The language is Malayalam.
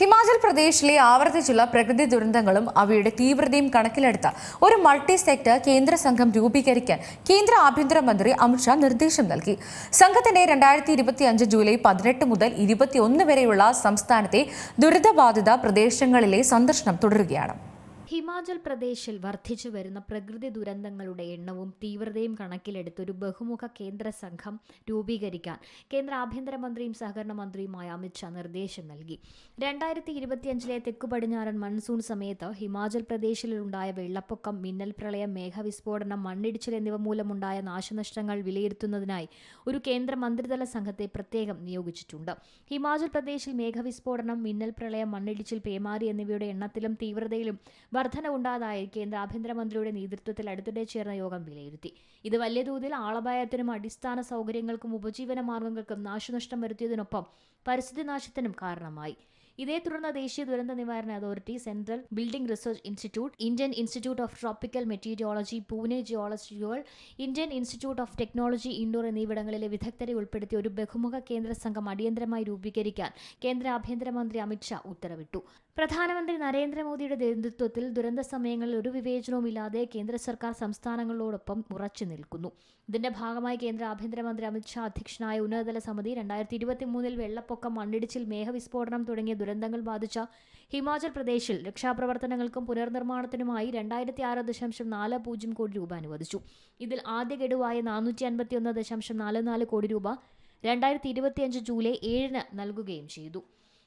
ഹിമാചൽ പ്രദേശിലെ ആവർത്തിച്ചുള്ള പ്രകൃതി ദുരന്തങ്ങളും അവയുടെ തീവ്രതയും കണക്കിലെടുത്ത ഒരു മൾട്ടി സെക്ടർ കേന്ദ്ര സംഘം രൂപീകരിക്കാൻ കേന്ദ്ര ആഭ്യന്തരമന്ത്രി അമിത്ഷാ നിർദ്ദേശം നൽകി. സംഘത്തിന്റെ രണ്ടായിരത്തി ഇരുപത്തി അഞ്ച് ജൂലൈ പതിനെട്ട് മുതൽ ഇരുപത്തിയൊന്ന് വരെയുള്ള സംസ്ഥാനത്തെ ദുരിതബാധിത പ്രദേശങ്ങളിലെ സന്ദർശനം തുടരുകയാണ്. ഹിമാചൽ പ്രദേശിൽ വർദ്ധിച്ചു വരുന്ന പ്രകൃതി ദുരന്തങ്ങളുടെ എണ്ണവും തീവ്രതയും കണക്കിലെടുത്ത് ഒരു ബഹുമുഖ കേന്ദ്ര സംഘം രൂപീകരിക്കാൻ കേന്ദ്ര ആഭ്യന്തരമന്ത്രിയും സഹകരണ മന്ത്രിയുമായ അമിത്ഷാ നിർദ്ദേശം നൽകി. രണ്ടായിരത്തി ഇരുപത്തിയഞ്ചിലെ തെക്കു പടിഞ്ഞാറൻ മൺസൂൺ സമയത്ത് ഹിമാചൽ പ്രദേശിലുണ്ടായ വെള്ളപ്പൊക്കം മിന്നൽ പ്രളയം മേഘവിസ്ഫോടനം മണ്ണിടിച്ചിൽ എന്നിവ മൂലമുണ്ടായ നാശനഷ്ടങ്ങൾ വിലയിരുത്തുന്നതിനായി ഒരു കേന്ദ്ര മന്ത്രിതല സംഘത്തെ പ്രത്യേകം നിയോഗിച്ചിട്ടുണ്ട്. ഹിമാചൽ പ്രദേശിൽ മേഘവിസ്ഫോടനം മിന്നൽ പ്രളയം മണ്ണിടിച്ചിൽ പേമാരി എന്നിവയുടെ എണ്ണത്തിലും തീവ്രതയിലും വർധനവുണ്ടായതായി കേന്ദ്ര ആഭ്യന്തരമന്ത്രിയുടെ നേതൃത്വത്തിൽ അടുത്തിടെ ചേർന്ന യോഗം വിലയിരുത്തി. ഇത് വലിയ തോതിൽ ആളപായത്തിനും അടിസ്ഥാന സൗകര്യങ്ങൾക്കും ഉപജീവന മാർഗങ്ങൾക്കും നാശനഷ്ടം വരുത്തിയതിനൊപ്പം പരിസ്ഥിതി നാശത്തിനും കാരണമായി. ഇതേ തുടർന്ന് ദേശീയ ദുരന്ത നിവാരണ authority central building research institute Indian institute of tropical meteorology Pune ജിയോളജികൾ Indian institute of technology Indore എന്നിവിടങ്ങളിലെ വിദഗ്ധരെ ഉൾപ്പെടുത്തി ഒരു ബഹുമുഖ കേന്ദ്ര സംഘം അടിയന്തരമായി രൂപീകരിക്കാൻ കേന്ദ്ര ആഭ്യന്തരമന്ത്രി അമിത്ഷാ ഉത്തരവിട്ടു. പ്രധാനമന്ത്രി നരേന്ദ്രമോദിയുടെ നേതൃത്വത്തിൽ ദുരന്ത സമയങ്ങളിൽ ഒരു വിവേചനവുമില്ലാതെ കേന്ദ്ര സർക്കാർ സംസ്ഥാനങ്ങളോടൊപ്പം ഉറച്ചു നിൽക്കുന്നു. ഇതിന്റെ ഭാഗമായി കേന്ദ്ര ആഭ്യന്തരമന്ത്രി അമിത്ഷാ അധ്യക്ഷനായ ഉന്നതതല സമിതി രണ്ടായിരത്തി ഇരുപത്തി മൂന്നിൽ വെള്ളപ്പൊക്കം മണ്ണിടിച്ചിൽ മേഘവിസ്ഫോടനം തുടങ്ങിയ ദുരന്തങ്ങൾ ബാധിച്ച ഹിമാചൽ പ്രദേശിൽ രക്ഷാപ്രവർത്തനങ്ങൾക്കും പുനർനിർമ്മാണത്തിനുമായി രണ്ടായിരത്തി ആറ് ദശാംശം നാല് പൂജ്യം കോടി രൂപ അനുവദിച്ചു. ഇതിൽ ആദ്യ ഗഡുവായ നാനൂറ്റി അൻപത്തി ഒന്ന് ദശാംശം നാല് നാല് കോടി രൂപ രണ്ടായിരത്തി ഇരുപത്തിയഞ്ച് ജൂലൈ ഏഴിന് നൽകുകയും ചെയ്തു.